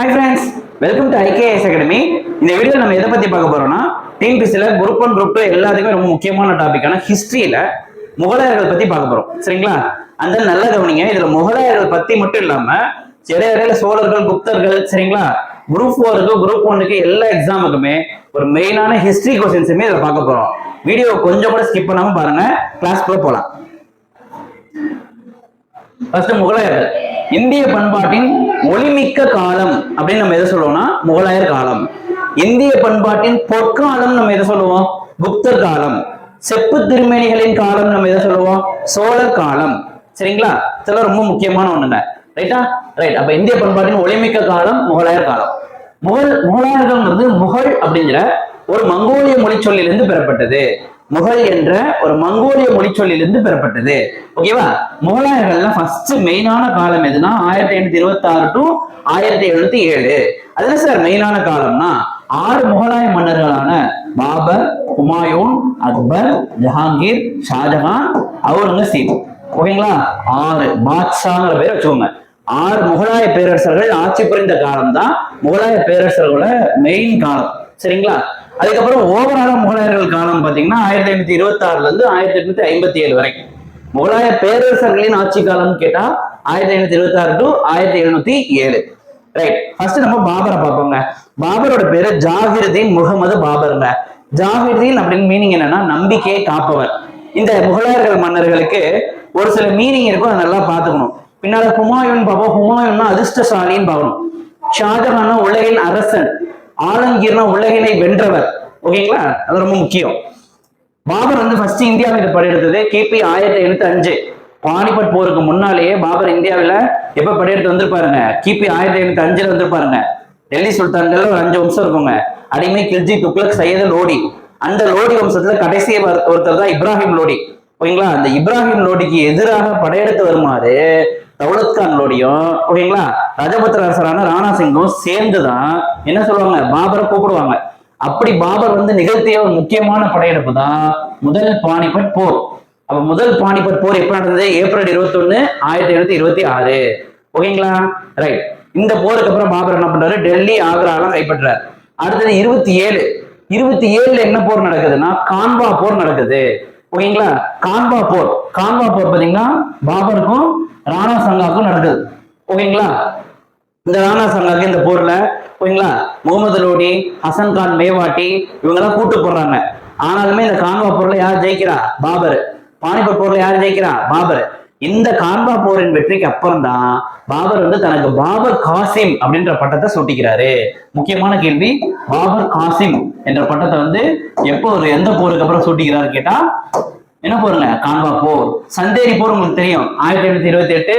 Hi friends welcome to IKS academy இந்த video நம்ம எதை பத்தி பார்க்க போறோம்னா டிஎன்பிசியில் குரூப் ஒன் குரூப் டூ எல்லாத்துக்குமே ரொம்ப முக்கியமான டாபிக்கான ஹிஸ்டரியில முகலாயர்கள் பத்தி பார்க்க போறோம். சரிங்களா? அந்த நல்ல கவனிங்க இதுல முகலாயர்கள் பத்தி மட்டும் இல்லாம இடையில இடையில சோழர்கள் குப்தர்கள் சரிங்களா? குரூப் ஃபோருக்கு குரூப் ஒனுக்கு எல்லா எக்ஸாமுக்குமே ஒரு மெயினான ஹிஸ்டரி கொஸ்டின்ஸுமே இதில் பார்க்க போறோம். வீடியோ கொஞ்சம் கூட ஸ்கிப் பண்ணாம பாருங்க கிளாஸ்க்குள்ள போலாம். ஃபர்ஸ்ட் முகலாயர்கள். இந்திய பண்பாட்டின் ஒளிமிக்க காலம் அப்படின்னு நம்ம எதை சொல்லுவோம்னா முகலாயர் காலம். இந்திய பண்பாட்டின் பொற்காலம் நம்ம எதை சொல்லுவோம்? குப்தர் காலம். செப்பு திருமேனிகளின் காலம் நம்ம எதை சொல்லுவோம்? சோழர் காலம். சரிங்களா? இதெல்லாம் ரொம்ப முக்கியமான ஒண்ணுங்க. ரைட்டா ரைட் அப்ப இந்திய பண்பாட்டின் ஒளிமிக்க காலம் முகலாயர் காலம். முகல் முகலாயர்கள்ங்கிறது முகல் அப்படிங்கிற ஒரு மங்கோலிய மொழிச்சொல்லிலிருந்து பெறப்பட்டது. முகல் என்ற ஒரு மங்கோலிய மொழிச்சொல்லிலிருந்து பெறப்பட்டது. ஓகேவா முகலாயர்கள்லாம் ஃபர்ஸ்ட் மெயினான காலம் எதுனா ஆயிரத்தி எண்ணூத்தி இருபத்தி ஆறு டு ஆயிரத்தி எழுநூத்தி ஏழு. அதுல சார் மெயினான காலம்னா ஆறு முகலாய மன்னர்களான பாபர் ஹுமாயூன் அக்பர் ஜஹாங்கீர் ஷாஜஹான் அவுரங்கசீப். ஓகேங்களா ஆறு பாட்ஷாங்கிற பேர் வச்சுக்கோங்க. ஆறு முகலாய பேரரசர்கள் ஆட்சி புரிந்த காலம் தான் முகலாய பேரரசர்களோட மெயின் காலம். சரிங்களா? அதுக்கப்புறம் ஓவரால முகலாயர்கள் காலம் பாத்தீங்கன்னா ஆயிரத்தி ஐநூத்தி இருபத்தி ஆறுல இருந்து ஆயிரத்தி எட்நூத்தி ஐம்பத்தி ஏழு வரைக்கும் முகலாய பேரரசர்களின் ஆட்சி காலம்னு கேட்டா ஆயிரத்தி ஐநூத்தி இருபத்தி ஆறு டு ஆயிரத்தி எழுநூத்தி ஏழு. ரைட் ஃபர்ஸ்ட் நம்ம பாபரை பார்ப்போங்க. பாபரோட பேரு ஜாகிருதீன் முகமது பாபருங்க. ஜாகிருதீன் அப்படின்னு மீனிங் என்னன்னா நம்பிக்கையை காப்பவர். இந்த முகலாயர்கள் மன்னர்களுக்கு ஒரு சில மீனிங் இருக்கும் அதை நல்லா பார்த்துக்கணும். பின்னால ஹுமாயூன் பார்ப்போம். ஹுமாயூன்னா அதிர்ஷ்டசாலின்னு பார்க்கணும். ஷாஜஹான் உலகின் அரசன். ஆலங்கீர்னா உலகினை வென்றவர். ஓகேங்களா? அது ரொம்ப முக்கியம். பாபர் வந்து ஃபர்ஸ்ட் இந்தியாவில் இது படையெடுத்தது கிபி ஆயிரத்தி எழுநூத்தி அஞ்சு. பானிபட் போருக்கு முன்னாலேயே பாபர் இந்தியாவில் எப்ப படையெடுத்து வந்திருப்பாருங்க? கிபி ஆயிரத்தி எழுநூத்தி அஞ்சுல வந்திருப்பாருங்க. டெல்லி சுல்தான்கள் ஒரு அஞ்சு வம்சம் இருக்குங்க. அடிமை கில்ஜி துக்ளக் சையது லோடி. அந்த லோடி வம்சத்துல கடைசி ஒருத்தர் தான் இப்ராஹிம் லோடி. ஓகேங்களா? அந்த இப்ராஹிம் லோடிக்கு எதிராக படையெடுத்து வருமாறு தௌலத் கான் ஓகேங்களா? ரஜபுத்திர அரசரான ராணா சிங்கும் சேர்ந்துதான் என்ன சொல்லுவாங்க? பாபரை கூப்பிடுவாங்க. அப்படி பாபர் வந்து நிகழ்த்திய ஒரு முக்கியமான படையெடுப்பு தான் முதல் பானிபட் போர். அப்ப முதல் பானிபட் போர் எப்ப நடந்தது? ஏப்ரல் இருபத்தி ஒண்ணு ஆயிரத்தி எழுநூத்தி இருபத்தி ஆறு. ஓகேங்களா? ரைட் இந்த போருக்கு அப்புறம் பாபர் என்ன பண்றாரு? டெல்லி ஆக்ராலாம் கைப்பற்றாரு. அடுத்தது இருபத்தி ஏழு. இருபத்தி ஏழுல என்ன போர் நடக்குதுன்னா கான்வா போர் நடக்குது. ஓகேங்களா? கான்வா போர். கான்வா போர் பாத்தீங்கன்னா பாபருக்கும் ராணா சங்காக்கும் நடக்குது. ஓகேங்களா? இந்த ராணா சங்காக்கு இந்த போர்ல ஓகேங்களா? முகமது லோடி ஹசன் கான் மேவாட்டி இவங்கெல்லாம் கூட்டு போடுறாங்க. ஆனாலுமே இந்த கான்வா போர்ல யார் ஜெயிக்கிறா? பாபர். பானிபட் போர்ல யார் ஜெயிக்கிறா? பாபர். இந்த கான்பா போரின் வெற்றிக்கு அப்புறம் தான் பாபர் வந்து தனக்கு பாபர் காசிம் அப்படின்ற பட்டத்தை சூட்டிக்கிறாரு. முக்கியமான கேள்வி பாபர் காசிம் என்ற பட்டத்தை வந்து எப்போ ஒரு எந்த போருக்கு அப்புறம் சூட்டிக்கிறாரு கேட்டா என்ன போருங்க? கான்பா போர். சந்தேரி போர் உங்களுக்கு தெரியும். ஆயிரத்தி எண்ணூத்தி இருபத்தி எட்டு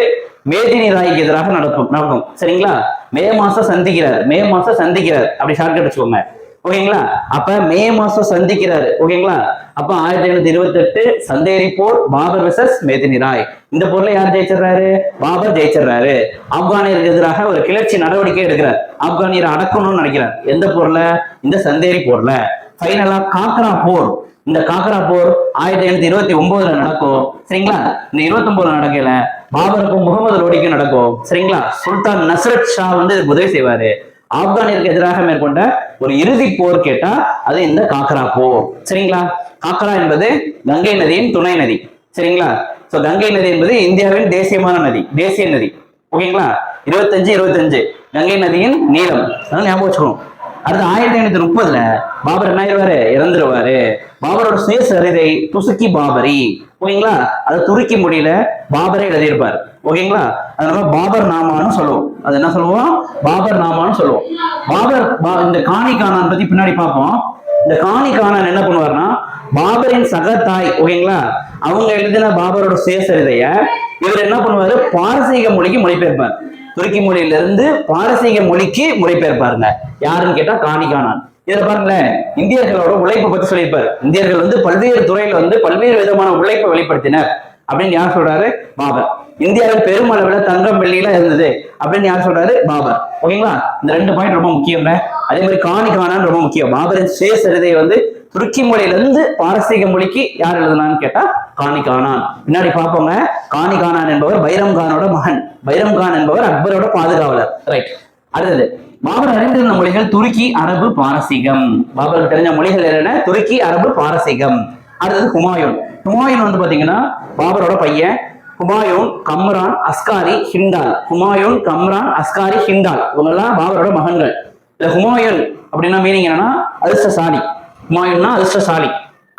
மேதினி ராய்க்கு எதிராக நடக்கும் நடக்கும். சரிங்களா? மே மாசம் சந்திக்கிறார். மே மாசம் சந்திக்கிறார். அப்படி ஷார்ட் வச்சுக்கோங்க. ஓகேங்களா? அப்ப மே மாசம் சந்திக்கிறாரு. ஓகேங்களா? அப்ப ஆயிரத்தி ஐநூத்தி இருபத்தி எட்டு சந்தேரி போர் பாபர் விசஸ் மேதினி ராய். இந்த போர்ல யார் ஜெயிச்சிடுறாரு? பாபர் ஜெயிச்சிடுறாரு. ஆப்கானியருக்கு எதிராக ஒரு கிளர்ச்சி நடவடிக்கை எடுக்கிறார். ஆப்கானியரை அடக்கணும்னு நினைக்கிறார். எந்த போர்ல? இந்த சந்தேரி போர்ல. ஃபைனலா காக்கரா போர். இந்த காக்கரா போர் ஆயிரத்தி ஐநூத்தி இருபத்தி ஒன்பதுல நடக்கும். சரிங்களா? இந்த இருபத்தி ஒன்பதுல நடக்கல. பாபருக்கும் முகமது லோடிக்கும் நடக்கும். சரிங்களா? சுல்தான் நஸ்ரத் ஷா வந்து இதுக்கு உதவி செய்வாரு. ஆப்கானிற்கு எதிராக மேற்கொண்ட ஒரு இறுதி போர் கேட்டா அது இந்த காக்கரா போர். சரிங்களா? காக்கரா என்பது கங்கை நதியின் துணை நதி. சரிங்களா? சோ கங்கை நதி என்பது இந்தியாவின் தேசியமான நதி தேசிய நதி. ஓகேங்களா? இருபத்தஞ்சு இருபத்தஞ்சு. கங்கை நதியின் நீளம். அதனால ஞாபகம் வச்சுக்கணும். அடுத்து ஆயிரத்தி ஐநூத்தி முப்பதுல பாபர் என்ன ஆயிடுவாரு இறந்துருவாரு. பாபரோட சுயசரிதை துசுக்கி பாபரி. ஓகேங்களா? அது துருக்கி மொழியில பாபரே எழுதியிருப்பார். ஓகேங்களா? அதனால பாபர் நாமான்னு சொல்லுவோம். அது என்ன சொல்லுவோம்? பாபர் நாமான்னு சொல்லுவோம். பாபர் பா- இந்த காணி காணான் பத்தி பின்னாடி பார்ப்போம். இந்த காணி காணான் என்ன பண்ணுவார்னா பாபரின் சக தாய் ஓகேங்களா? அவங்க எழுதின பாபரோட சுயசரிதைய இவர் என்ன பண்ணுவாரு? பாரசீக மொழிக்கு மொழிபெயர்ப்பார். துருக்கி மொழியில இருந்து பாரசீக மொழிக்கு மொழிபெயர்ப்பாருங்க. யாருன்னு கேட்டா காணி காணான் இதுல பாருங்களேன். இந்தியர்களோட உழைப்பை பத்தி சொல்லியிருப்பாரு. இந்தியர்கள் வந்து பல்வேறு துறையில வந்து பல்வேறு விதமான உழைப்பை வெளிப்படுத்தினர். அப்படின்னு யார் சொல்றாரு? பாபர். இந்தியாவில் பெருமளவில் தங்கம் வெள்ளியெல்லாம் இருந்தது. அப்படின்னு யார் சொல்றாரு? பாபர். ஓகேங்களா? இந்த ரெண்டு பாயிண்ட் ரொம்ப முக்கியங்க அதே மாதிரி காணி காணான்னு ரொம்ப முக்கியம். பாபரின் சுயசரிதை வந்து துருக்கி மொழியில இருந்து பாரசீக மொழிக்கு யார் எழுதுனான்னு கேட்டா காணி கானான் பின்னாடி பார்ப்போங்க. காணி கானான் என்பவர் பைரம் கானோட மகன். பைரம் கான் என்பவர் அக்பரோட பாதுகாவலர். ரைட் அடுத்தது பாபர் அறிந்திருந்த மொழிகள் துருக்கி அரபு பாரசீகம். பாபருக்கு தெரிஞ்ச மொழிகள் என்னென்ன துருக்கி அரபு பாரசீகம். அடுத்தது ஹுமாயூன். ஹுமாயூன் வந்து பாத்தீங்கன்னா பாபரோட பையன். ஹுமாயூன் கம்ரான் அஸ்காரி ஹிண்டால். ஹுமாயூன் கம்ரான் அஸ்காரி ஹிண்டால். இவங்கெல்லாம் பாபரோட மகன்கள். இந்த ஹுமாயூன் அப்படின்னா மீனிங் என்னன்னா அதிர்ஷ்டசாலி ஹுமாயூன்னா அதிர்ஷ்டசாலி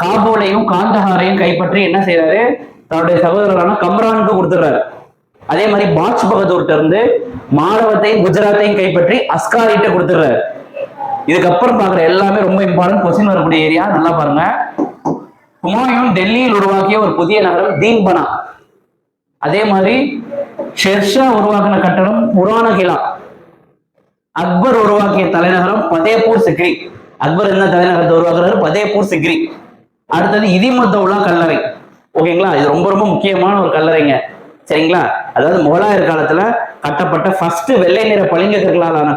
காபூலையும் காந்தஹாரையும் கைப்பற்றி என்ன செய்யறாரு தன்னுடைய சகோதரரான கம்ரானுக்கு கொடுத்துடுறாரு. அதே மாதிரி பாட்ச் பகதூர்கிட்ட இருந்து மாணவத்தையும் குஜராத்தையும் கைப்பற்றி அஸ்காரிட்ட கொடுத்துடுறாரு. இதுக்கப்புறம் பாக்குற எல்லாமே ரொம்ப இம்பார்ட்டன்ட் கொஸ்டின் வரக்கூடிய ஏரியா நல்லா பாருங்க. ஹுமாயூன் டெல்லியில் உருவாக்கிய ஒரு புதிய நகரம் தீன்பனா அதே மாதிரி ஷெர்ஷா உருவாக்கின கட்டடம் புராணகிலா அக்பர் உருவாக்கிய தலைநகரம் பதேபூர் சிக்ரி. அக்பர் என்ன தலைநகரத்தை உருவாக்குறாரு? பதேபூர் சிக்ரி. அடுத்தது இதிமத்தவுலா கல்லறை. ஓகேங்களா இது ரொம்ப ரொம்ப முக்கியமான ஒரு கல்லறைங்க. சரிங்களா? அதாவது முகலாயர் காலத்துல கட்டப்பட்ட ஃபர்ஸ்ட் வெள்ளை நிற பளிங்கு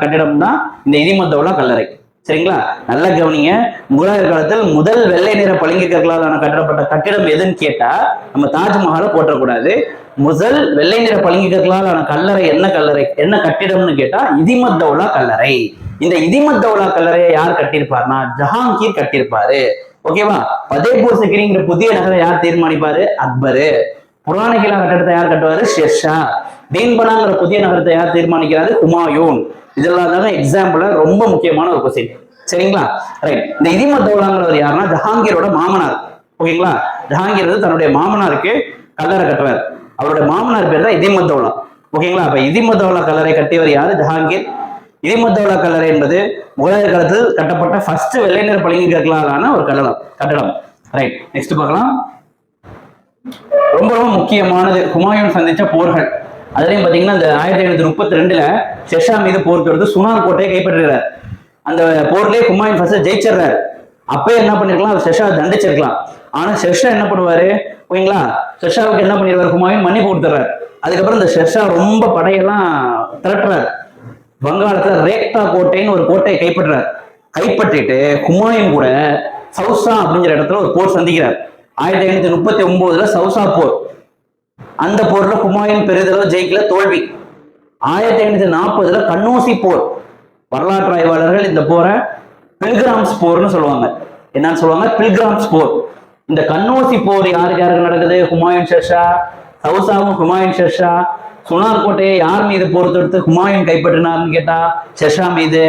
கட்டிடம் தான் இந்த இதிமத்தவுலா கல்லறை. சரிங்களா? நல்லா கவனிங்க. முகலாயர் காலத்தில் முதல் வெள்ளை நிற பளிங்கு கட்டப்பட்ட கட்டிடம் எதுன்னு கேட்டா நம்ம தாஜ்மஹாலை போற்றக்கூடாது. முதல் வெள்ளை நிற பளிங்கு கற்களாலான கல்லறை என்ன கல்லறை? என்ன கட்டிடம்னு கேட்டா இதிமத்தவுலா கல்லறை. இந்த இதிமத்தவுலா கல்லறையை யார் கட்டியிருப்பார்னா ஜஹாங்கீர் கட்டியிருப்பாரு. ஓகேவா? பதேபூர் சிக்கிரிங்கிற புதிய நகரை யார் தீர்மானிப்பாரு? அக்பரு. புராண கிலா கட்டடத்தை யார் கட்டுவாரு? ஷெர்ஷா தீன்பனாங்கிற புதிய நகரத்தை யார் தீர்மானிக்கிறாரு? ஹுமாயூன். இதெல்லாம் தாங்க எக்ஸாம்பிள ரொம்ப முக்கியமான ஒரு கொஸ்டின் சரிங்களா? ரைட் இந்த இதிமத்தவுலாங்கிறவர் யாருன்னா ஜஹாங்கீரோட மாமனார். ஓகேங்களா? ஜஹாங்கீர் வந்து தன்னுடைய மாமனாருக்கு கல்லறை கட்டுவார். அவருடைய மாமனார் பேர் தான் இதிமத்தவுலா ஓகேங்களா? அப்ப இதிமத்தவுலா கல்லறை கட்டியவர் யாரு? ஜஹாங்கீர். இதிமத்தவுலா கல்லறை என்பது முகலாயர் காலத்தில் கட்டப்பட்ட ஃபர்ஸ்ட் வெள்ளை நிற பளிங்கு கற்களாலான ஒரு கட்டடம். கட்டடம். ரைட் நெக்ஸ்ட் பார்க்கலாம். ரொம்ப ரொம்ப முக்கியமானது ஹுமாயூன் சந்திச்ச போர்கள். அதுலயும் பாத்தீங்கன்னா இந்த ஆயிரத்தி ஐநூத்தி முப்பத்தி ரெண்டுல செஷா மீது போர் சுனார் கோட்டையை கைப்பற்றுறார் அந்த போர்லயே ஹுமாயூன் ஃபர்ஸ்ட் ஜெயிச்சிடுறாரு. அப்பயே என்ன பண்ணிருக்கலாம்? ஷெஷா தண்டிச்சிருக்கலாம். ஆனா ஷெர்ஷா என்ன பண்ணுவாரு? ஓகேங்களா ஷெஷாவுக்கு என்ன பண்ணிடுவார் ஹுமாயூன் மன்னிப்பு கொடுத்துறாரு அதுக்கப்புறம் இந்த ஷெர்ஷா ரொம்ப படையெல்லாம் திரட்டுறாரு. வங்காளத்துல ரேக்டா கோட்டைன்னு ஒரு கோட்டையை கைப்பற்றுறாரு. கைப்பற்றிட்டு ஹுமாயூன் கூட சவுசா அப்படிங்கிற இடத்துல ஒரு போர் சந்திக்கிறார். ஆயிரத்தி ஐநூத்தி முப்பத்தி ஒன்பதுல சவுசா போர். அந்த போர்ல ஹுமாயூன் பெரிதளவு ஜெயிக்கல தோல்வி. ஆயிரத்தி ஐநூத்தி நாற்பதுல கண்ணோசி போர். வரலாற்று ஆய்வாளர்கள் இந்த போரை பில்கிராம்ஸ் போர்னு சொல்லுவாங்க. என்னன்னு சொல்லுவாங்க? பில்கிராம்ஸ் போர். இந்த கண்ணோசி போர் யாருக்கு யாருக்கு நடக்குது? ஹுமாயூன் ஷெர்ஷா சவுசாவும் ஹுமாயூன் ஷெர்ஷா. சுனார் கோட்டையை யார் மீது போர் தொடுத்து ஹுமாயூன் கைப்பற்றினார்னு கேட்டா ஷெர்ஷா மீது.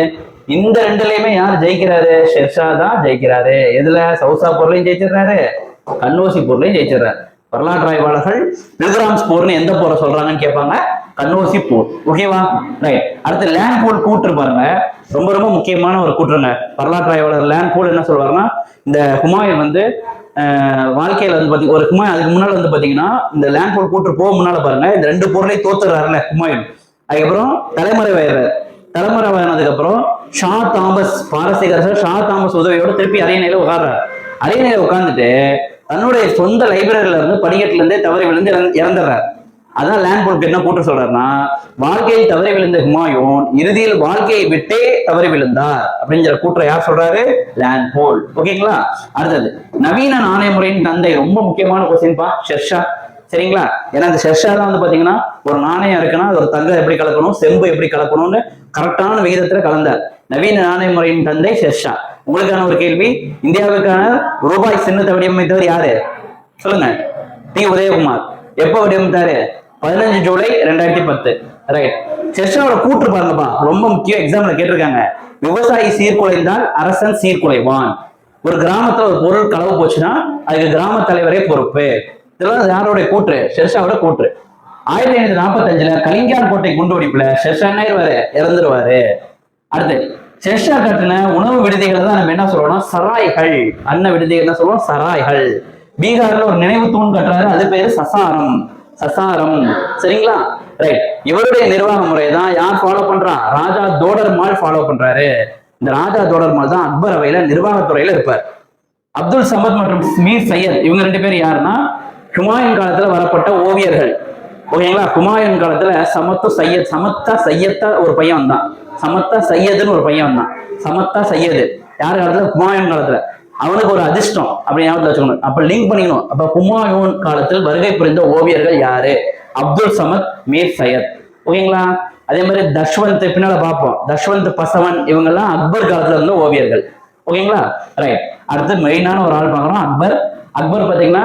இந்த ரெண்டுலயுமே யார் ஜெயிக்கிறாரு? ஷெர்ஷா தான் ஜெயிக்கிறாரு. எதுல? சவுசா போர்லயும் ஜெயிச்சிடுறாரு கண்ணோசி போர்லயும் ஜெயிச்சிடுறாரு. வரலாற்று ஆய்வாளர்கள் பில்கிராம்ஸ் போர்னு எந்த போரை சொல்றாங்கன்னு கேட்பாங்க? கண்ணோசி போர். ஓகேவா ரைட் அடுத்து லேண்ட் போல் கூற்று பாருங்க. ரொம்ப ரொம்ப முக்கியமான ஒரு கூற்றுங்க. வரலாற்று ஆய்வாளர் லேண்ட் போல் என்ன சொல்வாருன்னா இந்த ஹுமாயூன் வந்து ஆஹ், வாழ்க்கையில வந்து பாத்தீங்க ஒரு ஹுமாயூன் அதுக்கு முன்னால வந்து பாத்தீங்கன்னா இந்த லேண்ட் போல் கூற்று போக முன்னால பாருங்க. இந்த ரெண்டு போர்லயும் தோத்துறாருல ஹுமாயூன். அதுக்கப்புறம் தலைமுறை வயிறாரு. தலைமுறை வயனதுக்கு அப்புறம் ஷா தாமஸ் பாரசீகரசர் ஷா தாமஸ் உதவியோட திருப்பி அரியணையில உட்கார்றாரு. அரியணையில உட்கார்ந்துட்டு தன்னுடைய சொந்த லைப்ரரியில இருந்து படிக்கட்டுல இருந்தே தவறி விழுந்து இறந்து- அதான் லேண்ட் போர்க்கு என்ன கூட்ட சொல்றாருன்னா வாழ்க்கையில் தவறி விழுந்த ஹுமாயூன் இறுதியில் வாழ்க்கையை விட்டே தவறி விழுந்தார். அப்படிங்கிற கூற்றை யார் சொல்றாரு? லேண்ட் போல் ஓகேங்களா? அடுத்தது நவீன நாணய முறையின் தந்தை ரொம்ப முக்கியமான கொஸ்டின் பா ஷெர்ஷா. சரிங்களா? ஏன்னா இந்த ஷெர்ஷா தான் வந்து பாத்தீங்கன்னா ஒரு நாணயம் இருக்குன்னா அது ஒரு தங்கம் எப்படி கலக்கணும் செம்பு எப்படி கலக்கணும்னு கரெக்டான விகிதத்துல கலந்தார். நவீன நாணய முறையின் தந்தை ஷெர்ஷா. உங்களுக்கான ஒரு கேள்வி. இந்தியாவுக்கான ரூபாய் சின்னத்தை வடிவமைத்தவர் யாரு? சொல்லுங்க. டி உதயகுமார். எப்போ வடிவமைத்தாரு? பதினஞ்சு ஜூலை ரெண்டாயிரத்தி பத்து. ரைட் செஷனோட கூற்று பாருங்கப்பா. ரொம்ப முக்கியம் எக்ஸாம்ல கேட்டிருக்காங்க. விவசாயி சீர்குலைந்தால் அரசன் சீர்குலைவான். ஒரு கிராமத்துல ஒரு பொருள் களவு போச்சுன்னா அதுக்கு கிராம தலைவரே பொறுப்பு. இதெல்லாம் யாரோட கூற்று? ஷெர்ஷாவோட கூற்று. ஆயிரத்தி ஐநூத்தி நாற்பத்தஞ்சுல கலிங்கான் கோட்டை குண்டு வெடிப்புல ஷெர்ஷா இறந்துருவாரு. அடுத்து ஷெர்ஷா கட்டின உணவு விடுதிகளை தான் நம்ம என்ன சொல்றோம்னா சராய்கள். அன்ன விடுதிகள் என்ன சொல்லுவோம் சராய்கள். பீகார்ல ஒரு நினைவு தூண் கட்டுறாரு. அது பேரு சசாரம். சசாரம். சரிங்களா? ரைட் இவருடைய நிர்வாக முறை தான் யார் ஃபாலோ பண்றான் ராஜா தோடர்மால் ஃபாலோ பண்றாரு. இந்த ராஜா தோடர்மால் தான் அக்பர் அவையில நிர்வாகத்துறையில இருப்பார். அப்துல் சமத் மற்றும் மீர் சையத் இவங்க ரெண்டு பேரும் யாருன்னா ஹுமாயூன் காலத்துல வரப்பட்ட ஓவியர்கள். ஓகேங்களா? ஹுமாயூன் காலத்துல சமத்து சையத் சமத்தா சையத்தா ஒரு பையன் வந்தான். சமத்தா சையதுன்னு ஒரு பையன் வந்தான். சமத்தா சையது. யார் காலத்துல? ஹுமாயூன் காலத்துல. அவனுக்கு ஒரு அதிர்ஷ்டம் அப்படி ஞாபகத்தில் வச்சுக்கணும். அப்ப லிங்க் பண்ணிக்கணும். அப்ப ஹுமாயூன் காலத்தில் வருகை புரிந்த ஓவியர்கள் யாரு? அப்துல் சமத் மீர் சையத். ஓகேங்களா? அதே மாதிரி தஷ்வந்த் பின்னால பார்ப்போம். தஷ்வந்த் பசவன் இவங்கெல்லாம் அக்பர் காலத்துல இருந்த ஓவியர்கள். ஓகேங்களா? ரைட் அடுத்து மெயினான ஒரு ஆள் பார்க்குறோம். அக்பர். அக்பர் பாத்தீங்கன்னா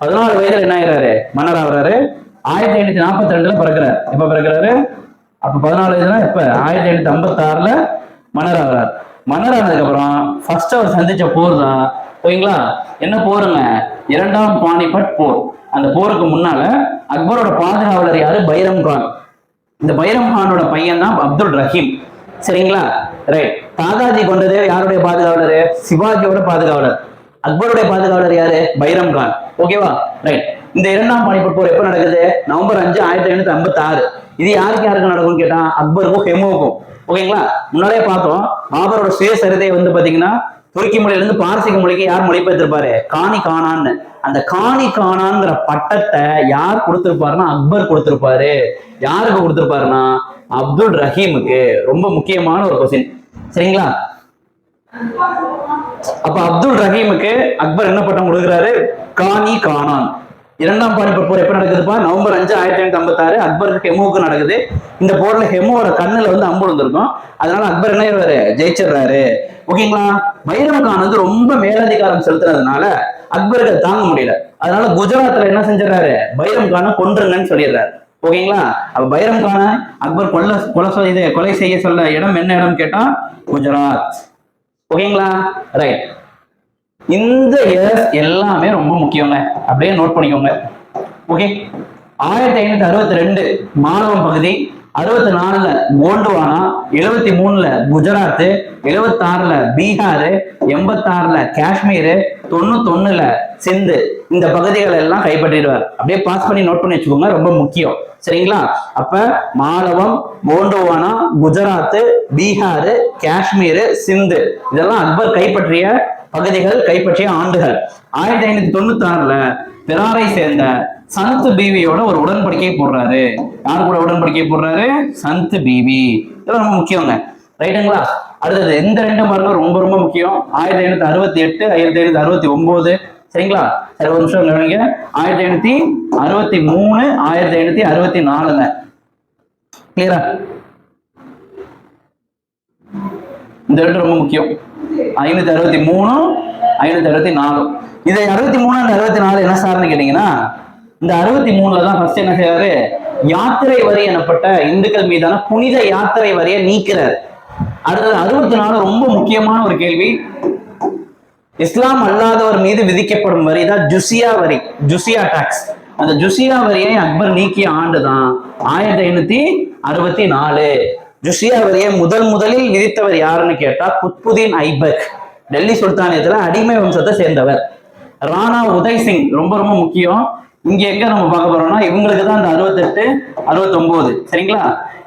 பதினாலு வயதுல என்ன ஆயிடுறாரு மன்னர் ஆகுறாரு. ஆயிரத்தி ஐநூத்தி நாற்பத்தி ரெண்டுல பிறக்கிறார். எப்ப பிறக்கிறாரு? அப்ப பதினாலு வயதுனா இப்ப ஆயிரத்தி எழுநூத்தி ஐம்பத்தி ஆறுல மன்னர் ஆகிறார். மன்னர் ஆனதுக்கு அப்புறம் ஃபர்ஸ்ட் அவர் சந்திச்ச போர் தான் ஓகேங்களா என்ன போருங்க? இரண்டாம் பானிபட் போர். அந்த போருக்கு முன்னால அக்பரோட பாதுகாவலர் யாரு? பைரம் கான். இந்த பைரம் கானோட பையன் தான் அப்துல் ரஹீம். சரிங்களா? ரைட் தாதாஜி கொண்டது யாருடைய பாதுகாவலர்? சிவாஜியோட பாதுகாவலர். அக்பருடைய பாதுகாவலர் யாரு? பைரம் கான். ஓகேவா ரைட் இந்த இரண்டாம் பானிபட் போர் எப்ப நடக்குது? நவம்பர் அஞ்சு ஆயிரத்தி ஐநூத்தி ஐம்பத்தி ஆறு இது யாருக்கு யாருக்கு நடக்கும்னு கேட்டா அக்பருக்கும் ஹெமோவுக்கும். ஓகேங்களா? முன்னாலே பார்த்தோம். பாபரோட சுயசரிதை வந்து பாத்தீங்கன்னா துருக்கி மொழியில இருந்து பாரசீக மொழிக்கு யார் மொழிபெயர்த்திருப்பாரு? காணி காணான்னு. அந்த காணி காணாங்கிற பட்டத்தை யார் கொடுத்திருப்பாருன்னா அக்பர் கொடுத்திருப்பாரு. யாருக்கு கொடுத்திருப்பாருன்னா அப்துல் ரஹீமுக்கு. ரொம்ப முக்கியமான ஒரு கொஸ்டின் சரிங்களா? அப்ப அப்துல் ரஹீமுக்கு அக்பர் என்ன பட்டம் கொடுக்குறாரு? காணி காணான். இரண்டாம் பானிபட் போர் எப்ப நடக்குதுப்பா? நவம்பர் அஞ்சு ஆயிரத்தி ஐநூத்தி ஐம்பத்தாறு அக்பருக்கு ஹெமுவுக்கு நடக்குது. இந்த போர்ல ஹெமுவோட கண்ணுல வந்து அம்பு வந்திருக்கும் அதனால அக்பர் என்ன ஆயிடுவாரு ஜெயிச்சிடுறாரு. ஓகேங்களா? பைரம் கான் வந்து ரொம்ப மேலதிகாரம் செலுத்துறதுனால அக்பருக்கு தாங்க முடியல. அதனால குஜராத்ல என்ன செஞ்சிடறாரு? பைரம் கானை கொன்றுங்கன்னு சொல்லிடுறாரு. ஓகேங்களா? அப்ப பைரம் கான அக்பர் கொல்ல கொலை இது கொலை செய்ய சொல்ல இடம் என்ன இடம் கேட்டா குஜராத். ஓகேங்களா? ரைட் இந்த இயர்ஸ் எல்லாமே ரொம்ப முக்கியங்க. அப்படியே நோட் பண்ணிக்கோங்க. ஓகே ஆயிரத்தி ஐநூத்தி அறுபத்தி ரெண்டு மாணவம் பகுதி அறுபத்தி நாலுல கோண்டுவானா எழுபத்தி மூணுல குஜராத் எழுபத்தி ஆறுல பீகார் எண்பத்தி ஆறுல காஷ்மீர் தொண்ணூத்தொன்னுல சிந்து இந்த பகுதிகள் எல்லாம் கைப்பற்றிடுவார். அப்படியே பாஸ் பண்ணி நோட் பண்ணி வச்சுக்கோங்க ரொம்ப முக்கியம். சரிங்களா? அப்ப மாலவம் கோண்டோவானா குஜராத் பீகார் காஷ்மீர் சிந்து இதெல்லாம் அக்பர் கைப்பற்றிய பகுதிகள் கைப்பற்றிய ஆண்டுகள். ஆயிரத்தி ஐநூத்தி தொண்ணூத்தி ஆறுல பிராரை சேர்ந்த சந்த் பீவியோட ஒரு உடன்படிக்கை போடுறாரு. யார் கூட உடன்படிக்கை போடுறாரு? சந்த் பீவி. இதெல்லாம் ரொம்ப முக்கியங்க. ரைட்டுங்களா? அடுத்தது இந்த ரெண்டு பாருங்க ரொம்ப ரொம்ப முக்கியம். ஆயிரத்தி ஐநூத்தி அறுபத்தி எட்டு ஆயிரத்தி ஐநூத்தி அறுபத்தி ஒன்பது சரிங்களா? சரி ஒரு நிமிஷம் கவனிங்க ஆயிரத்தி ஐநூத்தி அறுபத்தி மூணு ஆயிரத்தி ஐநூத்தி அறுபத்தி நாலுங்க கிளியரா இந்த ரெண்டு ரொம்ப முக்கியம். ஐநூத்தி அறுபத்தி மூணு ஐநூத்தி அறுபத்தி நாலு. இதை அறுபத்தி மூணு அந்த அறுபத்தி நாலு என்ன சார்னு கேட்டீங்கன்னா இந்த அறுபத்தி மூணுல தான் ஃபர்ஸ்ட் என்ன செய்வாரு யாத்திரை வரி எனப்பட்ட இந்துக்கள் மீதான புனித யாத்திரை வரியை நீக்கிறார். அடுத்தது அறுபத்தி நாலு ரொம்ப முக்கியமான ஒரு கேள்வி. இஸ்லாம் அல்லாதவர் மீது விதிக்கப்படும் வரி தான் ஜுசியா வரி ஜுசியா டாக்ஸ் அந்த ஜுசியா வரியை அக்பர் நீக்கிய ஆண்டு தான் ஆயிரத்தி ஐநூத்தி அறுபத்தி நாலு. ஜுசியா வரியை முதல் முதலில் விதித்தவர் யாருன்னு கேட்டா குத்புதீன் ஐபக். டெல்லி சுல்தானியத்துல அடிமை வம்சத்தை சேர்ந்தவர். ராணா உதய் சிங் ரொம்ப ரொம்ப முக்கியம். இங்க எங்க நம்ம பார்க்க போறோம்னா இவங்களுக்கு தான் இந்த அறுபத்தெட்டு அறுபத்தொன்பது சரிங்களா?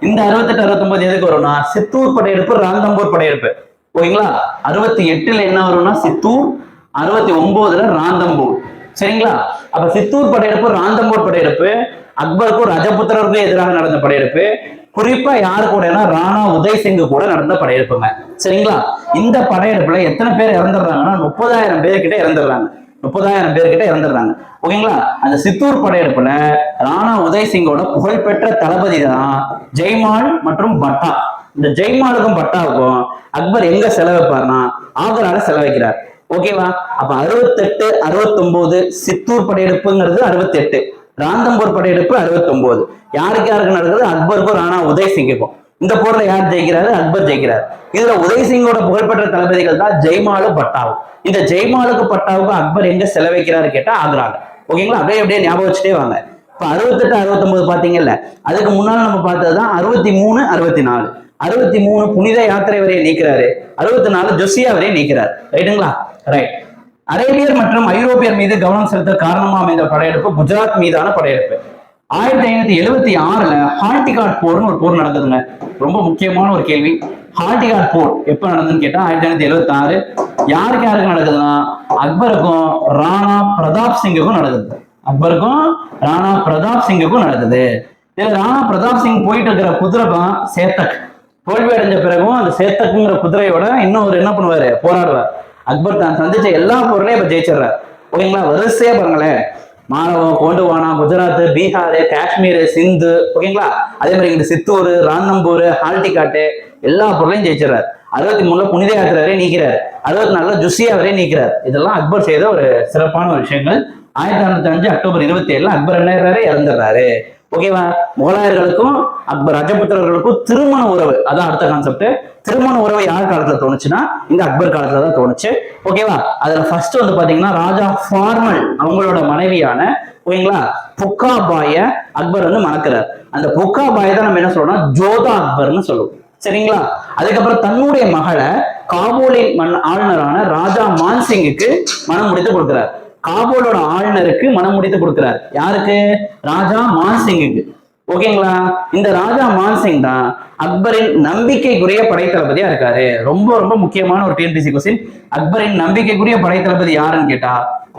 இந்த அறுபத்தெட்டு அறுபத்தொன்பது எதுக்கு வரும்னா சித்தூர் படையெடுப்பு ராந்தம்பூர் படையெடுப்பு. ஓகேங்களா? அறுபத்தி எட்டுல என்ன வரும்னா சித்தூர் அறுபத்தி ஒன்பதுல ராந்தம்பூர் சரிங்களா? அப்ப சித்தூர் படையெடுப்பு ராந்தம்பூர் படையெடுப்பு அக்பருக்கும் ரஜபுத்திரருக்கும் எதிராக நடந்த படையெடுப்பு. குறிப்பா யாரு கூடனா ராணா உதய் சிங் கூட நடந்த படையெடுப்புங்க. சரிங்களா? இந்த படையெடுப்புல எத்தனை பேர் இறந்துடுறாங்கன்னா முப்பதாயிரம் பேர் கிட்ட இறந்துடுறாங்க. முப்பதாயிரம் பேர் கிட்ட இறந்துடுறாங்க. ஓகேங்களா? அந்த சித்தூர் படையெடுப்புல ராணா உதய் சிங்கோட புகழ்பெற்ற தளபதி தான் ஜெய்மால் மற்றும் பட்டா. இந்த ஜெய்மாலுக்கும் பட்டாவுக்கும் அக்பர் எங்க செலவைப்பார்னா ஆக்ரால செலவைக்கிறார் ஓகேவா? அப்ப அறுபத்தெட்டு அறுபத்தொன்பது சித்தூர் படையெடுப்புங்கிறது அறுபத்தெட்டு. ராந்தம்பூர் படையெடுப்பு அறுபத்தொன்பது யாருக்கு யாருக்கு நடக்குது? அக்பருக்கும் ராணா உதய் சிங்குக்கும். இந்த போர்ல யார் ஜெயிக்கிறாரு? அக்பர் ஜெயிக்கிறார். இதுல உதய் சிங்கோட புகழ்பெற்ற தளபதிகள் தான் ஜெய்மாலு பட்டாவும் இந்த ஜெய்மாலுக்கு பட்டாவுக்கும் அக்பர் எங்க செலவைக்கிறாரு கேட்டா ஆக்ரால. ஓகேங்களா? அப்படியே அப்படியே ஞாபகம் வச்சுட்டே வாங்க. இப்ப அறுபத்தெட்டு அறுபத்தொன்பது பாத்தீங்கல்ல அதுக்கு முன்னால நம்ம பார்த்ததுதான் அறுபத்தி மூணு அறுபத்தி நாலு அறுபத்தி மூணு புனித யாத்திரை வரையை நீக்கிறாரு. அறுபத்தி நாலு ஜொசியா வரையை நீக்கிறார். ரைட்டுங்களா ரைட் அரேபியர் மற்றும் ஐரோப்பியர் மீது கவனம் செலுத்த காரணமா அமைந்த படையெடுப்பு குஜராத் மீதான படையெடுப்பு. ஆயிரத்தி ஐநூத்தி எழுபத்தி ஆறுல ஹால்டிகாட் போர்னு ஒரு போர் நடக்குதுங்க ரொம்ப முக்கியமான ஒரு கேள்வி. ஹால்டிகாட் போர் எப்ப நடந்ததுன்னு கேட்டா ஆயிரத்தி ஐநூத்தி எழுபத்தி ஆறு யாருக்கு யாருக்கு நடக்குதுன்னா அக்பருக்கும் ராணா பிரதாப் சிங்குக்கும் நடக்குது. அக்பருக்கும் ராணா பிரதாப் சிங்குக்கும் நடக்குது. இதுல ராணா பிரதாப் சிங் போயிட்டு இருக்கிற குதிரை தான் சேத்தக். தோல்வி அடைஞ்ச பிறகும் அந்த சேத்தக்குங்கிற குதிரையோட இன்னும் ஒரு என்ன பண்ணுவாரு? போராடுவார். அக்பர் தான் சந்திச்ச எல்லா பொருளையும் இப்ப ஜெயிச்சிடுறாரு. ஓகேங்களா? வரிசையா பாருங்களேன். மாணவம் கோண்டுவானா குஜராத் பீகார் காஷ்மீர் சிந்து ஓகேங்களா? அதே மாதிரி இங்க சித்தூர் ராந்தம்பூர் ஹால்டிகாட்டு எல்லா பொருளையும் ஜெயிச்சிடறாரு. அறுபத்தி மூணுல புனித யாத்திரை நீக்கிறார். அறுபத்தி நாலுல ஜுசியா வரை நீக்கிறார். இதெல்லாம் அக்பர் செய்த ஒரு சிறப்பான ஒரு விஷயங்கள். ஆயிரத்தி அறுநூத்தி அஞ்சு அக்டோபர் இருபத்தி ஏழுல அக்பர் என்ன இறந்துடுறாரு. ஓகேவா? முகலாயர்களுக்கும் அக்பர் ரஜபுத்திரர்களுக்கும் திருமண உறவு. அதான் அடுத்த கான்செப்ட் திருமண உறவு யார் காலத்துல தோணுச்சுன்னா இந்த அக்பர் காலத்துல தான் தோணுச்சு. ஓகேவா? அதுல ஃபர்ஸ்ட் வந்து பாத்தீங்கன்னா ராஜா ஃபார்மல் அவங்களோட மனைவியான ஓகேங்களா புக்கா பாய அக்பர் வந்து மணக்கிறார். அந்த புக்கா பாய தான் நம்ம என்ன சொல்றோம்னா ஜோதா அக்பர்னு சொல்லுவோம். சரிங்களா? அதுக்கப்புறம் தன்னுடைய மகளை காபூலின் மண் ஆளுநரான ராஜா மான்சிங்குக்கு மனம் முடித்து கொடுக்கிறார். காபூலோட ஆளுநருக்கு மனம் முடித்து கொடுக்கிறார். யாருக்கு? ராஜா மான்சிங்குக்கு. ஓகேங்களா? இந்த ராஜா மான்சிங் தான் அக்பரின் நம்பிக்கைக்குரிய படைத்தளபதியா இருக்காரு. ரொம்ப ரொம்ப முக்கியமான ஒரு டிஎன்பிசி கொஸ்டின் அக்பரின் நம்பிக்கைக்குரிய படைத்தளபதி யாருன்னு கேட்டா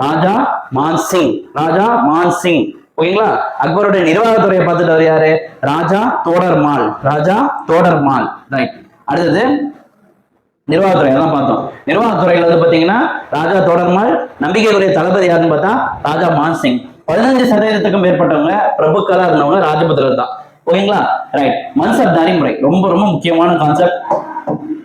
ராஜா மான்சிங். ராஜா மான்சிங். ஓகேங்களா? அக்பருடைய நிர்வாகத்துறையை பார்த்துட்டு அவர் யாரு? ராஜா தோடர்மால். ராஜா தோடர்மால். ரைட் அடுத்தது நிர்வாகத்துறை தான் பார்த்தோம். நிர்வாகத்துறையில வந்து பாத்தீங்கன்னா ராஜா தொடர்மால் நம்பிக்கைக்குரிய தளபதி யாருன்னு பார்த்தா ராஜா மான்சிங் பதினஞ்சு சதவீதத்துக்கும் மேற்பட்டவங்க பிரபுக்களா இருந்தவங்க ராஜபுத்திரர் தான். ஓகேங்களா? ரைட் மன்சப்தாரி முறை. ரொம்ப ரொம்ப முக்கியமான கான்செப்ட்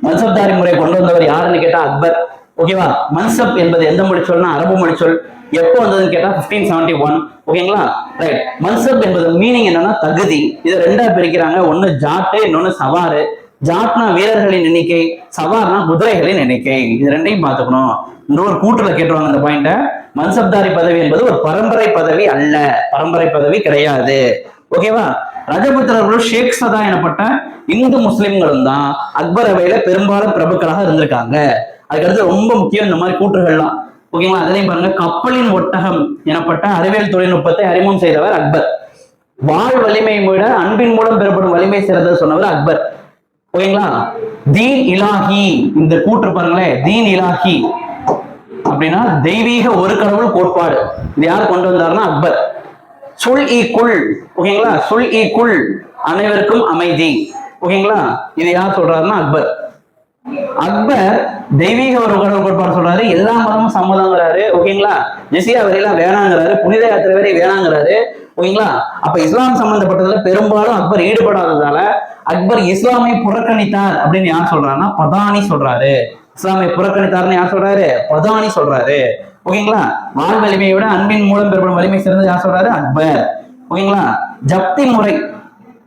மன்சப்தாரி முறை கொண்டு வந்தவர் யாருன்னு கேட்டா அக்பர். ஓகேவா? மன்சப் என்பது எந்த மொழி சொல்னா அரபு மொழி சொல். எப்போ வந்ததுன்னு கேட்டா 1571 செவன்டி ஒன் ஓகேங்களா? ரைட் மன்சப் என்பது மீனிங் என்னன்னா தகுதி. இதை ரெண்டா பிரிக்கிறாங்க. ஒன்னு ஜாட்டு இன்னொன்னு சவாரு ஜாட்னா வீரர்களின் எண்ணிக்கை சவார்னா குதிரைகளின் எண்ணிக்கை. இது ரெண்டையும் பார்த்துக்கணும். இன்னொரு கூட்டுல கேட்டுருவாங்க இந்த பாயிண்ட மன்சப்தாரி பதவி என்பது ஒரு பரம்பரை பதவி அல்ல. பரம்பரை பதவி கிடையாது. ஓகேவா ரஜபுத்திரர்களும் ஷேக் சதா எனப்பட்ட இந்து முஸ்லிம்களும் தான் அக்பர் அவையில பெரும்பாலும் பிரபுக்களாக இருந்திருக்காங்க. அதுக்கடுத்து ரொம்ப முக்கியம் இந்த மாதிரி கூற்றுகள்லாம். ஓகேங்களா அதுலயும் பாருங்க கப்பலின் ஒட்டகம் எனப்பட்ட அறிவியல் தொழில்நுட்பத்தை அறிமுகம் செய்தவர் அக்பர். வாழ் வலிமையை விட அன்பின் மூலம் பெறப்படும் வலிமை சிறந்தது சொன்னவர் அக்பர். ஓகேங்களா? தீன் இலாஹி. இந்த கூற்று பாருங்களேன் தீன் இலாஹி. அப்படின்னா தெய்வீக ஒரு கடவுள் கோட்பாடு. இது யார் கொண்டு வந்தாருன்னா அக்பர். சொல் ஈ குல். ஓகேங்களா? சொல் ஈ குல். அனைவருக்கும் அமைதி. ஓகேங்களா? இது யார் சொல்றாருன்னா அக்பர். அக்பர் தெய்வீக ஒரு கடவுள் கோட்பாடு சொல்றாரு. எல்லா மதமும் சம்மதங்கிறாரு ஓகேங்களா? ஜெசியா வரையெல்லாம் வேணாங்கிறாரு. புனித யாத்திரை வரை வேணாங்கிறாரு. ஓகேங்களா? அப்ப இஸ்லாம் சம்பந்தப்பட்டதுல பெரும்பாலும் அக்பர் ஈடுபடாததால அக்பர் இஸ்லாமை புறக்கணித்தார் அப்படின்னு யார் சொல்றாருன்னா பதானி சொல்றாரு. இஸ்லாமை புறக்கணித்தார்னு யார் சொல்றாரு? பதானி சொல்றாரு. ஓகேங்களா? வாழ் வலிமையை விட அன்பின் மூலம் பெறப்படும் வலிமை சிறந்தது யார் சொல்றாரு? அக்பர். ஓகேங்களா? ஜப்தி முறை.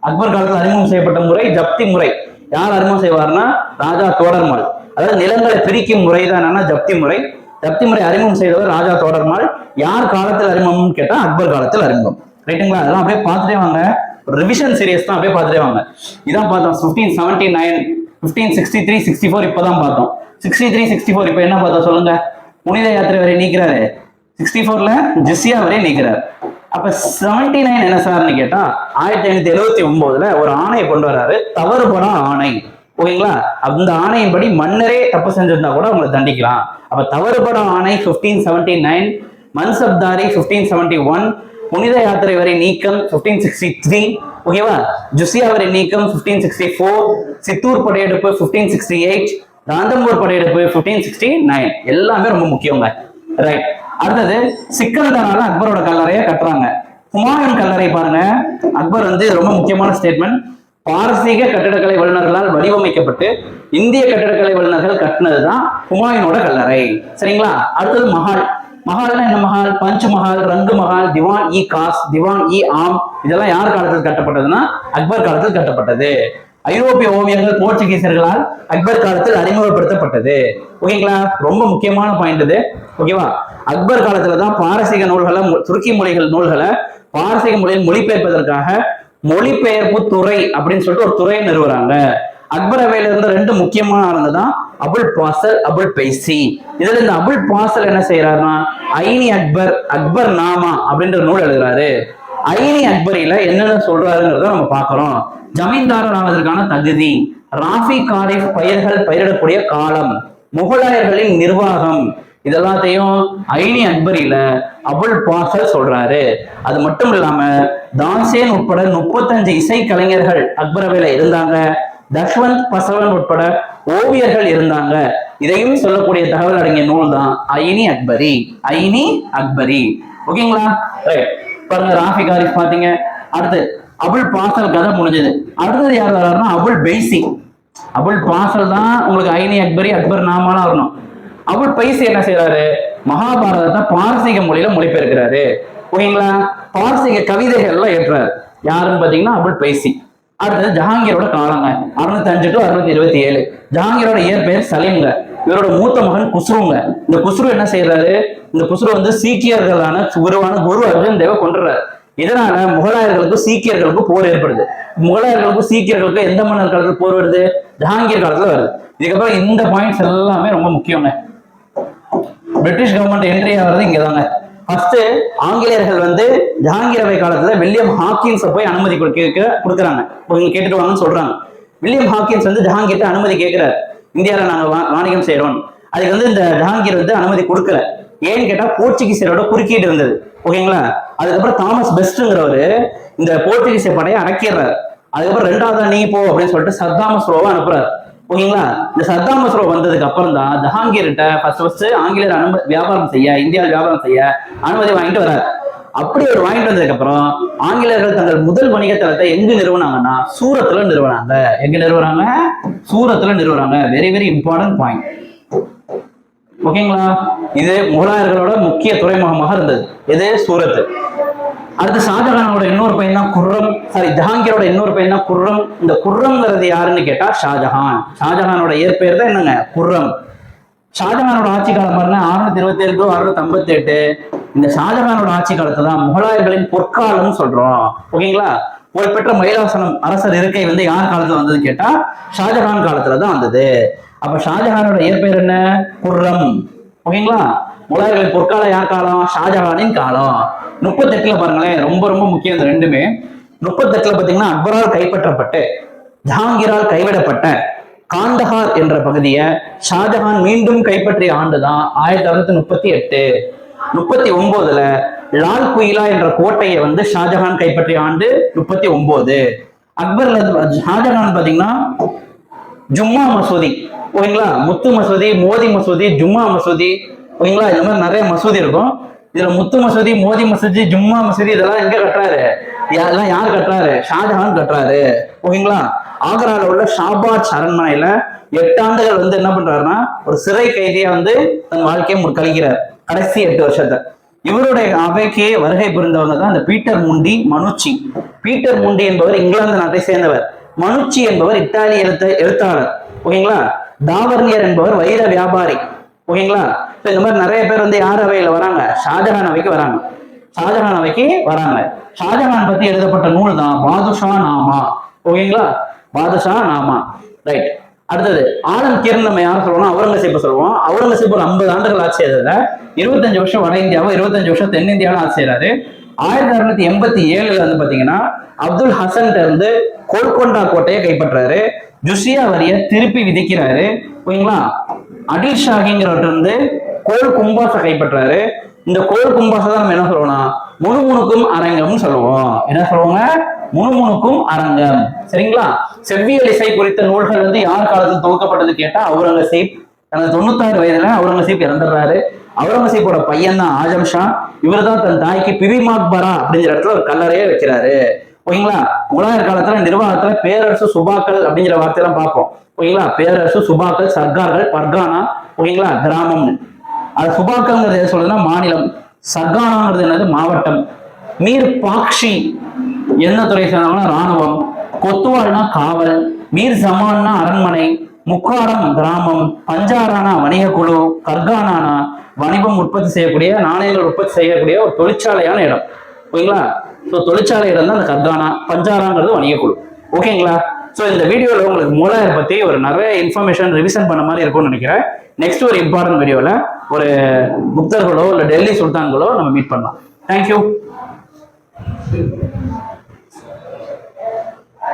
அக்பர் காலத்தில் அறிமுகம் செய்யப்பட்ட முறை ஜப்தி முறை. யார் அறிமுகம் செய்வார்னா ராஜா தோடர்மால் அதாவது நிலங்களை பிரிக்கும் முறை தான் என்னன்னா ஜப்தி முறை. ஜப்தி முறை அறிமுகம் செய்தவர் ராஜா தோடர்மால் யார் காலத்தில் அறிமுகம்னு கேட்டால் அக்பர் காலத்தில் அறிமுகம். ரைட்டுங்களா அதெல்லாம் அப்படியே பார்த்துட்டே வாங்க. ரிவிஷன் சீரியஸ் தான் அப்படியே பார்த்துட்டே வாங்க. இதான் பார்த்தோம். Fifteen seventy nine fifteen sixty three sixty four இப்போ தான் பார்த்தோம். சிக்ஸ்டி த்ரீ சிக்ஸ்டி ஃபோர் இப்போ என்ன பார்த்தோம் சொல்லுங்க? புனித யாத்திரை வரை நீக்கிறாரு. சிக்ஸ்டி ஃபோர்ல ஜிஸ்யா வரை நீக்கிறார். அப்ப செவன்டி நைன் என்ன சார்னு கேட்டா ஆயிரத்தி ஐநூத்தி எழுபத்தி ஒன்பதுல ஒரு ஆணையை கொண்டு வராரு. தவறுபடா ஆணை. ஓகேங்களா? அந்த ஆணையின்படி மன்னரே தப்பு செஞ்சிருந்தா கூட அவங்களை தண்டிக்கலாம். அப்ப தவறுபடா ஆணை fifteen seventy nine mansabdari fifteen seventy one புனித யாத்திரை வரை நீக்கம் பிப்டீன் சிக்ஸ்டி த்ரீ ஓகேவா ஜுசியா வரை நீக்கம் பிப்டீன் சிக்ஸ்டி ஃபோர் சித்தூர் படையெடுப்பு பிப்டீன் சிக்ஸ்டி எயிட் ராந்தம்பூர் படையெடுப்பு பிப்டீன் சிக்ஸ்டி நைன் எல்லாமே ரொம்ப முக்கியங்க. ரைட் அடுத்தது சிக்கந்தரால அக்பரோட கல்லறையை கட்டுறாங்க. ஹுமாயூன் கல்லறை பாருங்க. அக்பர் வந்து ரொம்ப முக்கியமான ஸ்டேட்மெண்ட் பாரசீக கட்டிடக்கலை வல்லுநர்களால் வடிவமைக்கப்பட்டு இந்திய கட்டிடக்கலை வல்லுநர்கள் கட்டினதுதான் ஹுமாயூனோட கல்லறை. சரிங்களா? அடுத்தது மஹால். மஹால்னா என்ன மஹால் பஞ்ச மஹால் ரங்கு மஹால் திவான் இ காஸ் திவான் இ ஆம். இதெல்லாம் யார் காலத்தில் கட்டப்பட்டதுன்னா அக்பர் காலத்தில் கட்டப்பட்டது. ஐரோப்பிய ஓவியங்கள் போர்ச்சுகீசர்களால் அக்பர் காலத்தில் அறிமுகப்படுத்தப்பட்டது. ஓகேங்களா? ரொம்ப முக்கியமான பாயிண்ட் இது. ஓகேவா? அக்பர் காலத்துல தான் பாரசீக நூல்களை துருக்கி மொழிகள் நூல்களை பாரசீக மொழியில் மொழிபெயர்ப்பதற்காக மொழிபெயர்ப்பு துறை அப்படின்னு சொல்லிட்டு ஒரு துறையை நிறுவுறாங்க. அக்பர் அவையில இருந்த ரெண்டு முக்கியமான ஆளுங்க தான் அபுல் பாசல் அபுல் பைசி. இதுல இந்த அபுல் பாசல் என்ன செய்யறாருன்னா ஐனி அக்பர் அக்பர் நாமா அப்படின்ற நூல் எழுதுறாரு. ஐனி அக்பரில என்னென்ன சொல்றாருங்கிறத நம்ம பார்க்கிறோம். ஜமீன்தாரர் ஆவதற்கான தகுதி ராஃபி காரிஃப் பயிர்கள் பயிரிடக்கூடிய காலம் முகலாயர்களின் நிர்வாகம். இதெல்லாத்தையும் ஐனி அக்பரில அபுல் பாசல் சொல்றாரு. அது மட்டும் இல்லாம தான்சேன் உட்பட முப்பத்தஞ்சு இசை கலைஞர்கள் அக்பரவையில இருந்தாங்க. தஷ்வந்த் பசவன் உட்பட ஓவியர்கள் இருந்தாங்க. இதையும் சொல்லக்கூடிய தகவல் அடங்கிய நூல் தான் ஐனி அக்பரி. ஐனி அக்பரி. ஓகேங்களா? ரைட் பாருங்க ராஃபிக் காரிஃப் பாத்தீங்க. அடுத்து அபுல் பாசல் கதை முடிஞ்சது. அடுத்தது யார் வர்றாருன்னா அபுல் பைசி. அபுல் பாசல் தான் உங்களுக்கு ஐனி அக்பரி அக்பர் நாமாலாம் வரணும். அபுல் பைசி என்ன செய்யறாரு மகாபாரதத்தை பாரசீக மொழியில மொழிபெயர்க்கிறாரு. ஓகேங்களா? பாரசீக கவிதைகள்லாம் ஏற்றுறாரு யாருன்னு பாத்தீங்கன்னா அபுல் பைசி. அடுத்தது ஜஹாங்கீரோட காலங்க. அறுநூத்தி அஞ்சு டு அறுநூத்தி இருபத்தி ஏழு. ஜஹாங்கீரோட இயற்பெயர் சலீம்ங்க. இவரோட மூத்த மகன் குஸ்ருங்க. இந்த குஸ்ரு என்ன செய்யறாரு இந்த குஸ்ரு வந்து சீக்கியர்களான குருவான குரு அர்ஜுன் தேவ கொண்டுறாரு இதனால முகலாயர்களுக்கும் சீக்கியர்களுக்கும் போர் ஏற்படுது. முகலாயர்களுக்கும் சீக்கியர்களுக்கும் எந்த மன்னர் காலத்துல போர் வருது? ஜஹாங்கீர் காலத்துல வருது. இதுக்கப்புறம் இந்த பாயிண்ட்ஸ் எல்லாமே ரொம்ப முக்கியங்க. பிரிட்டிஷ் கவர்மெண்ட் என்ட்ரி ஆகிறது இங்கதாங்க. ஃபர்ஸ்ட் ஆங்கிலேயர்கள் வந்து ஜஹாங்கீரவை காலத்துல வில்லியம் ஹாக்கின்ஸை போய் அனுமதி கொடுக்க கொடுக்குறாங்க. கேட்டுட்டு வாங்கன்னு சொல்றாங்க. வில்லியம் ஹாக்கின்ஸ் வந்து ஜஹாங்கீர்ட்ட அனுமதி கேட்கிறார். இந்தியாவில் நாங்க வாணிகம் செய்கிறோம் அதுக்கு வந்து இந்த ஜஹாங்கீர் வந்து அனுமதி கொடுக்கல. ஏன்னு கேட்டா போர்ச்சுகீசியரோட குறுக்கீடு இருந்தது. ஓகேங்களா? அதுக்கப்புறம் தாமஸ் பெஸ்ட்ங்கிறவரு இந்த போர்ச்சுகீசிய படையை அடக்கிடுறாரு. அதுக்கப்புறம் ரெண்டாவது நீ போ அப்படின்னு சொல்லிட்டு சர்தாமஸ் ரோவை அனுப்புறாரு. ஓகேங்களா? இந்த சத்தாம் மசரோ வந்ததுக்கு அப்புறம் தான் ஜஹாங்கீர்கிட்ட ஃபர்ஸ்ட் ஃபர்ஸ்ட் ஆங்கிலேயர் அனுமதி வியாபாரம் செய்ய இந்தியாவில் வியாபாரம் செய்ய அனுமதி வாங்கிட்டு வராரு. அப்படி ஒரு வாங்கிட்டு வந்ததுக்கு அப்புறம் ஆங்கிலேயர்கள் தங்கள் முதல் வணிக தளத்தை எங்க நிறுவனாங்கன்னா சூரத்துல நிறுவனாங்க எங்க நிறுவனாங்க சூரத்துல நிறுவனாங்க வெரி வெரி இம்பார்ட்டன்ட் பாயிண்ட் ஓகேங்களா? இது முகலாயர்களோட முக்கிய துறைமுகமாக இருந்தது. இது சூரத் அடுத்து ஷாஜஹானோட இன்னொரு பையன் தான் குர்ரம். சாரி ஜஹாங்கீரோட இன்னொரு பையன் தான் குர்ரம். இந்த குர்ரம்ங்கிறது யாருன்னு கேட்டா ஷாஜஹான் ஷாஜஹானோட இயற்பெயர் தான் என்னங்க? குர்ரம். ஷாஜஹானோட ஆட்சி காலம் பாருங்க அறுநூத்தி இருபத்தி ஏழு டு அறுநூத்தி ஐம்பத்தி எட்டு இந்த ஷாஜஹானோட ஆட்சி காலத்தை தான் முகலாயர்களின் பொற்காலம் சொல்றோம். ஓகேங்களா? புகழ்பெற்ற மயிலாசனம் அரசர் இருக்கை வந்து யார் காலத்துல வந்தது கேட்டா ஷாஜஹான் காலத்துல தான் வந்தது. அப்ப ஷாஜஹானோட இயற்பெயர் என்ன? குர்ரம். ஓகேங்களா? முகலாயர்களின் பொற்காலம் யார் காலம்? ஷாஜஹானின் காலம். முப்பத்தெட்டுல பாருங்களேன் ரொம்ப ரொம்ப முக்கியம் இந்த ரெண்டுமே. முப்பத்தெட்டுல பாத்தீங்கன்னா அக்பரால் கைப்பற்றப்பட்டு ஜஹாங்கீரால் கைவிடப்பட்ட காந்தஹார் என்ற பகுதியை ஷாஜஹான் மீண்டும் கைப்பற்றிய ஆண்டுதான் ஆயிரத்தி தொள்ளாயிரத்தி முப்பத்தி எட்டு. முப்பத்தி ஒன்பதுல லால் குயிலா என்ற கோட்டையை வந்து ஷாஜஹான் கைப்பற்றிய ஆண்டு முப்பத்தி ஒன்பது அக்பர்ல இருந்து- ஷாஜஹான் பாத்தீங்கன்னா ஜும்மா மசூதி ஓகேங்களா? முத்து மசூதி மோதி மசூதி ஜும்மா மசூதி ஓகேங்களா? இந்த மாதிரி நிறைய மசூதி இருக்கும். இதுல முத்து மசூதி மோதி மசூதி ஜும்மா மசூதி இதெல்லாம் எங்க கட்டுறாரு? இதெல்லாம் யார் கட்டுறாரு? ஷாஜஹான் கட்டுறாரு. ஓகேங்களா? ஆக்ரால உள்ள ஷாபாத் அரண்மனையில எட்டு ஆண்டுகள் வந்து என்ன பண்றாருன்னா ஒரு சிறை கைதியா வந்து தன் வாழ்க்கையை முடி- கழிக்கிறார் கடைசி எட்டு வருஷத்தை. இவருடைய அவைக்கு வருகை புரிந்தவங்க தான் இந்த பீட்டர் முண்டி மனுச்சி. பீட்டர் முண்டி என்பவர் இங்கிலாந்து நாட்டை சேர்ந்தவர். மனுச்சி என்பவர் இத்தாலி எழுத்த எழுத்தாளர். ஓகேங்களா? தாவர்னியர் என்பவர் வைர வியாபாரி. ஓகேங்களா? இந்த மாதிரி நிறைய பேர் வந்து யார் அவையில வராங்க? ஷாஜஹான் அவைக்கு வராங்க. ஷாஜஹான் அவைக்கு வராங்க. ஷாஜஹான் பத்தி எழுதப்பட்ட நூல் தான் பாதுஷா நாமா. ஓகேங்களா? பாதுஷா நாமா. ரைட் அடுத்தது ஆலம் கீரன் நம்ம யார் சொல்லுவோம் அவுரங்கசீப்பை சொல்லுவோம். அவுரங்கசீப் ஒரு ஐம்பது ஆண்டுகள் ஆட்சி செய்ததுல இருபத்தஞ்சு வருஷம் வட இந்தியாவும் இருபத்தஞ்சு வருஷம் தென்னிந்தியாவும் ஆட்சி செய்யறாரு ஆயிரத்தி அறுநூத்தி எண்பத்தி ஏழுல வந்து பாத்தீங்கன்னா அப்துல் ஹசன் இருந்து கோல்கொண்டா கோட்டையை கைப்பற்றாரு. ஜுசியா வரிய திருப்பி விதிக்கிறாரு. ஓகேங்களா? அடில் ஷாகிங்கிறவர்கிட்ட இருந்து கோல் கும்பாசை கைப்பற்றாரு. இந்த கோல் கும்பாசை தான் நம்ம என்ன சொல்லுவோம்னா முணுமுணுக்கும் அரங்கம்னு சொல்லுவோம். என்ன சொல்லுவாங்க? முணுமுணுக்கும் அரங்கம். சரிங்களா? செவ்வியல் இசை குறித்த நூல்கள் வந்து யார் காலத்தில் துவக்கப்பட்டது கேட்டா அவுரங்கசீப். தனது தொண்ணூத்தாறு வயதுல அவுரங்கசீப் இறந்துடுறாரு. அவுரங்கசீப்போட பையன் தான் ஆஜம் ஷா. இவர் தான் தன் தாய்க்கு பிபிமாக்பரா அப்படிங்கிற இடத்துல ஒரு கல்லறையே வைக்கிறாரு. ஓகேங்களா? முகலாயர் காலத்துல நிர்வாகத்துல பேரரசு சுபாக்கள் அப்படிங்கிற வார்த்தையெல்லாம் பார்ப்போம். ஓகேங்களா? பேரரசு சுபாக்கள் சர்க்கார்கள் பர்கானா. ஓகேங்களா? கிராமம். அது சுபாக்கள்ங்கிறது எது சொல்றதுன்னா மாநிலம். சர்கானாங்கிறது என்னது? மாவட்டம். மீர் பாக்ஷி என்ன துறை சேர்ந்தவங்கன்னா ராணுவம் கொத்துவால்னா காவல் மீர் ஜமான்னா அரண்மனை முக்காரம் கிராமம் பஞ்சாரானா வணிக குழு கர்கானானா வணிகம் உற்பத்தி செய்யக்கூடிய நாணயங்கள் உற்பத்தி செய்யக்கூடிய ஒரு தொழிற்சாலையான இடம். ஓகேங்களா ஸோ தொழிற்சாலை இடம் தான் அந்த கர்கானா. பஞ்சாராங்கிறது வணிக குழு. ஓகேங்களா ஸோ இந்த வீடியோவில் உங்களுக்கு மூலாயர் பற்றி ஒரு நிறைய இன்ஃபர்மேஷன் ரிவிஷன் பண்ண மாதிரி இருக்கும்னு நினைக்கிறேன். நெக்ஸ்ட் ஒரு இம்பார்ட்டன்ட் வீடியோவில் ஒரு புக்தர்களோ இல்லை டெல்லி சுல்தான்களோ நம்ம மீட் பண்ணலாம். தேங்க்யூ